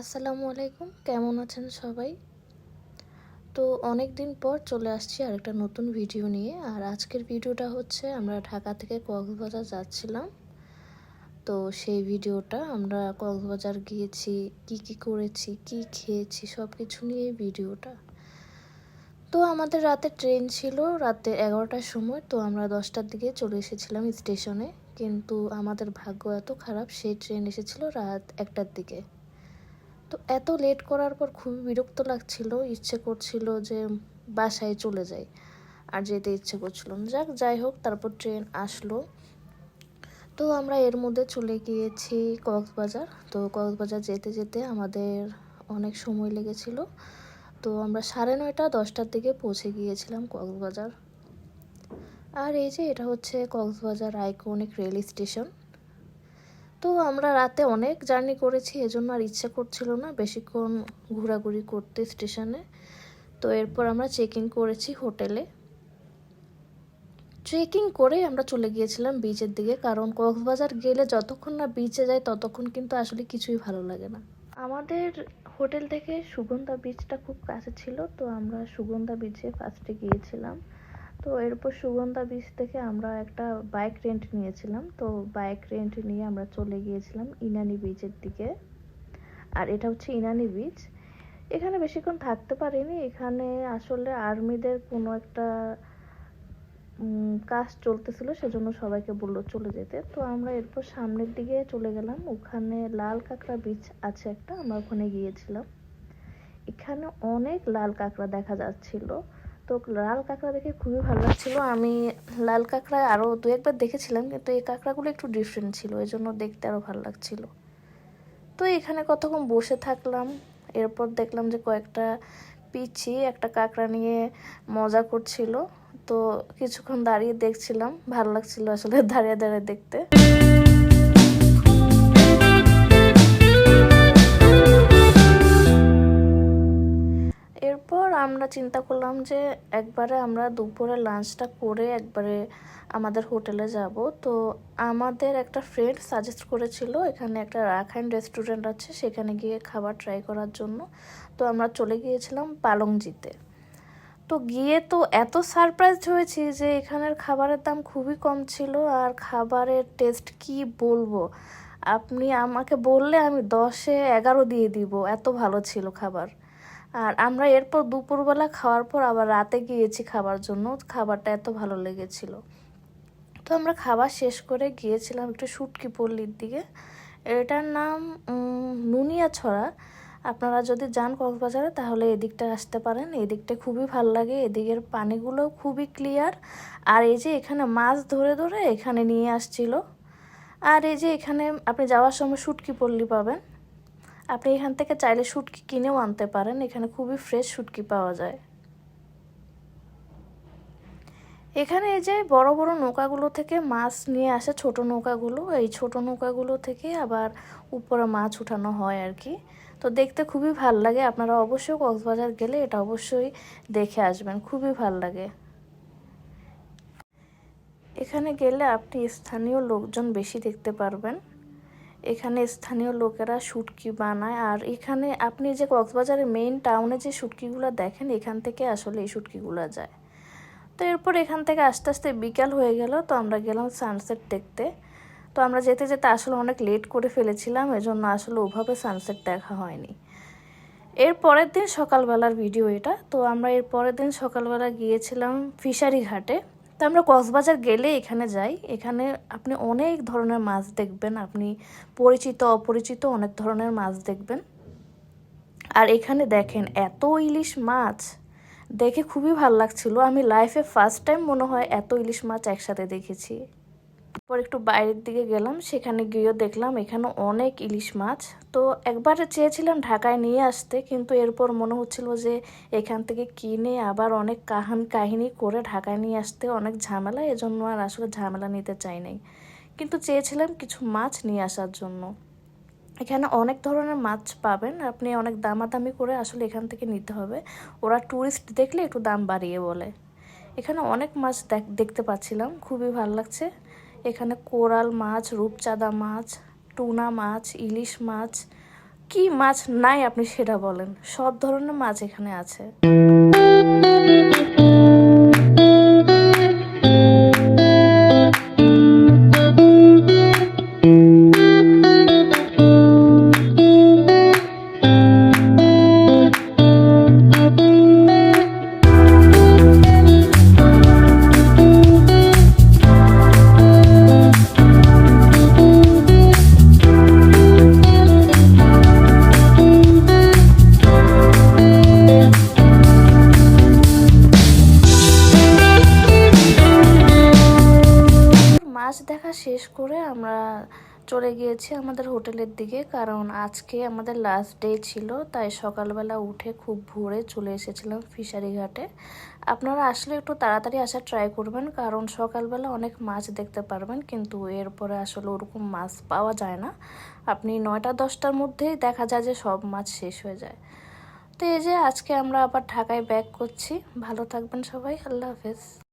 আসসালামু আলাইকুম, কেমন আছেন সবাই? তো অনেক দিন পর চলে আসছি আর একটা নতুন ভিডিও নিয়ে, আর আজকের ভিডিওটা হচ্ছে আমরা ঢাকা থেকে কক্সবাজার যাচ্ছিলাম। তো সেই ভিডিওটা আমরা কক্সবাজার গিয়েছি, কি কি করেছি, কি খেয়েছি সব কিছু নিয়ে ভিডিওটা। তো আমাদের রাতে ট্রেন ছিল রাতে এগারোটার সময়, তো আমরা দশটার দিকে চলে এসেছিলাম স্টেশনে, কিন্তু আমাদের ভাগ্য এত খারাপ, সেই ট্রেন এসেছিল রাত একটার দিকে। তো এত লেট করার পর খুবই বিরক্ত লাগছিল, ইচ্ছে করছিল যে বাসায় চলে যাই। আর যেতে ইচ্ছে করছিল যাক, যাই হোক, তারপর ট্রেন আসলো। তো আমরা এর মধ্যে চলে গিয়েছি কক্সবাজার। তো কক্সবাজার যেতে যেতে আমাদের অনেক সময় লেগেছিল। তো আমরা সাড়ে নয়টা, দশটার দিকে পৌঁছে গিয়েছিলাম কক্সবাজার। আর এই যে এটা হচ্ছে কক্সবাজার আইকনিক রেল স্টেশন তো আমরা রাতে অনেক জার্নি করেছি, এজন্য আর ইচ্ছা করছিল না বেশিক্ষণ ঘোরাঘুরি করতে স্টেশনে। তো এরপর আমরা চেকিং করেছি হোটেলে। ট্রেকিং করে আমরা চলে গিয়েছিলাম বিচের দিকে, কারণ কক্সবাজার গেলে যতক্ষণ না বিচে যায় ততক্ষণ কিন্তু আসলে কিছুই ভালো লাগে না। আমাদের হোটেল থেকে সুগন্ধা বিচটা খুব কাছে ছিল, তো আমরা সুগন্ধা বিচে ফার্স্টে গিয়েছিলাম। তো এরপর সুগন্ধা বিচ থেকে আমরা একটা বাইক রেন্ট নিয়েছিলাম। তো বাইক রেন্ট নিয়ে আমরা চলে গিয়েছিলাম ইনানি বিচের দিকে। আর এটা হচ্ছে ইনানি বিচ এখানে বেশিক্ষণ থাকতে পারিনি। এখানে আসলে আর্মিদের কোনো একটা কাজ চলতেছিল, সেজন্য সবাইকে বলল চলে যেতে। তো আমরা এরপর সামনের দিকে চলে গেলাম। ওখানে লাল কাঁকড়া বিচ আছে একটা, আমরা ওখানে গিয়েছিলাম। এখানে অনেক লাল কাঁকড়া দেখা যাচ্ছিল। তো লাল কাঁকড়া দেখে খুবই ভালো লাগছিল। আমি লাল কাঁকড়া আরও দু একবার দেখেছিলাম, কিন্তু এই কাঁকড়াগুলো একটু ডিফারেন্ট ছিল এই জন্য দেখতে আরও ভালো লাগছিল। তো এখানে কতক্ষণ বসে থাকলাম, এরপর দেখলাম যে কয়েকটা পিচি একটা কাঁকড়া নিয়ে মজা করছিল। তো কিছুক্ষণ দাঁড়িয়ে দেখছিলাম, ভালো লাগছিল আসলে দাঁড়িয়ে দাঁড়িয়ে দেখতে। এরপর আমরা চিন্তা করলাম যে একবারে আমরা দুপুরে লাঞ্চটা করে একবারে আমাদের হোটেলে যাব। তো আমাদের একটা ফ্রেন্ড সাজেস্ট করেছিল, এখানে একটা রাখাইন রেস্টুরেন্ট আছে, সেখানে গিয়ে খাবার ট্রাই করার জন্য। তো আমরা চলে গিয়েছিলাম পালংজিতে। তো গিয়ে তো এত সারপ্রাইজ হয়েছি যে এখানের খাবারের দাম খুবই কম ছিল আর খাবারের টেস্ট কি বলব? আপনি আমাকে বললে আমি দশে এগারো দিয়ে দিব, এত ভালো ছিল খাবার। আর আমরা এরপর দুপুরবেলা খাওয়ার পর আবার রাতে গিয়েছি খাবার জন্য। খাবারটা এত ভালো লেগেছিল। তো আমরা খাবার শেষ করে গিয়েছিলাম একটু শুটকি পল্লীর দিকে। এটার নাম নুনিয়া ছড়া আপনারা যদি যান কক্সবাজারে, তাহলে এদিকটা আসতে পারেন। এদিকটা খুবই ভালো লাগে। এদিকের পানিগুলো খুবই ক্লিয়ার আর এই যে এখানে মাছ ধরে ধরে এখানে নিয়ে আসছিল। আর এই যে এখানে আপনি যাওয়ার সময় শুটকি পল্লী পাবেন। আপনি এখান থেকে চাইলে শুটকি কিনেও আনতে পারেন, এখানে খুবই ফ্রেশ শুটকি পাওয়া যায়। এখানে এই যে বড় বড় নৌকাগুলো থেকে মাছ নিয়ে আসে, ছোট নৌকাগুলো, এই ছোট নৌকাগুলো থেকে আবার উপরে মাছ উঠানো হয় আর কি। তো দেখতে খুবই ভালো লাগে, আপনারা অবশ্যই কক্সবাজার গেলে এটা অবশ্যই দেখে আসবেন, খুবই ভালো লাগে। এখানে গেলে আপনি স্থানীয় লোকজন বেশি দেখতে পারবেন। এখানে স্থানীয় লোকেরা শুটকি বানায়। আর এখানে আপনি যে কক্সবাজারের মেইন টাউনে যে শুটকিগুলো দেখেন, এখান থেকে আসলে এই শুটকিগুলো যায়। তো এরপর এখান থেকে আস্তে আস্তে বিকাল হয়ে গেল, তো আমরা গেলাম সানসেট দেখতে। তো আমরা যেতে যেতে আসলে অনেক লেট করে ফেলেছিলাম, এজন্য আসলে ওভাবে সানসেট দেখা হয়নি। এর পরের দিন সকালবেলার ভিডিও এটা। তো আমরা এর পরের দিন সকালবেলা গিয়েছিলাম ফিশারি ঘাটে। তো আমরা কক্সবাজার গেলে এখানে যাই। এখানে আপনি অনেক ধরনের মাছ দেখবেন, আপনি পরিচিত, অপরিচিত অনেক ধরনের মাছ দেখবেন। আর এখানে দেখেন এত ইলিশ মাছ, দেখে খুবই ভালো লাগছিল। আমি লাইফে ফার্স্ট টাইম মনে হয় এত ইলিশ মাছ একসাথে দেখেছি। পর একটু বাইরের দিকে গেলাম, সেখানে গিয়েও দেখলাম এখানে অনেক ইলিশ মাছ। তো একবার চেয়েছিলাম ঢাকায় নিয়ে আসতে, কিন্তু এরপর মনে হচ্ছিল যে এখান থেকে কিনে আবার অনেক কাহান কাহিনী করে ঢাকায় নিয়ে আসতে অনেক ঝামেলা, এজন্য আর আসলে ঝামেলা নিতে চাই নাই। কিন্তু চেয়েছিলাম কিছু মাছ নিয়ে আসার জন্য। এখানে অনেক ধরনের মাছ পাবেন, আপনি অনেক দামাদামি করে আসলে এখান থেকে নিতে হবে। ওরা ট্যুরিস্ট দেখলে একটু দাম বাড়িয়ে বলে। এখানে অনেক মাছ দেখতে পাচ্ছিলাম, খুবই ভালো লাগছে। এখানে কোরাল মাছ, রূপচাঁদা মাছ, টুনা মাছ, ইলিশ মাছ, কি মাছ নাই আপনি সেটা বলেন। সব ধরনের মাছ এখানে আছে। শেষ করে আমরা চলে গিয়েছি আমাদের হোটেলের দিকে, কারণ আজকে আমাদের লাস্ট ডে ছিল, তাই সকালবেলা উঠে খুব ভোরে চলে এসেছিলাম ফিশারি ঘাটে। আপনারা আসলে একটু তাড়াতাড়ি আসার ট্রাই করবেন, কারণ সকালবেলা অনেক মাছ দেখতে পারবেন, কিন্তু এরপরে আসলে ওরকম মাছ পাওয়া যায় না। আপনি নয়টা দশটার মধ্যেই দেখা যায় যে সব মাছ শেষ হয়ে যায়। তো এই যে আজকে আমরা আবার ঢাকায় ব্যাক করছি। ভালো থাকবেন সবাই, আল্লাহ হাফেজ।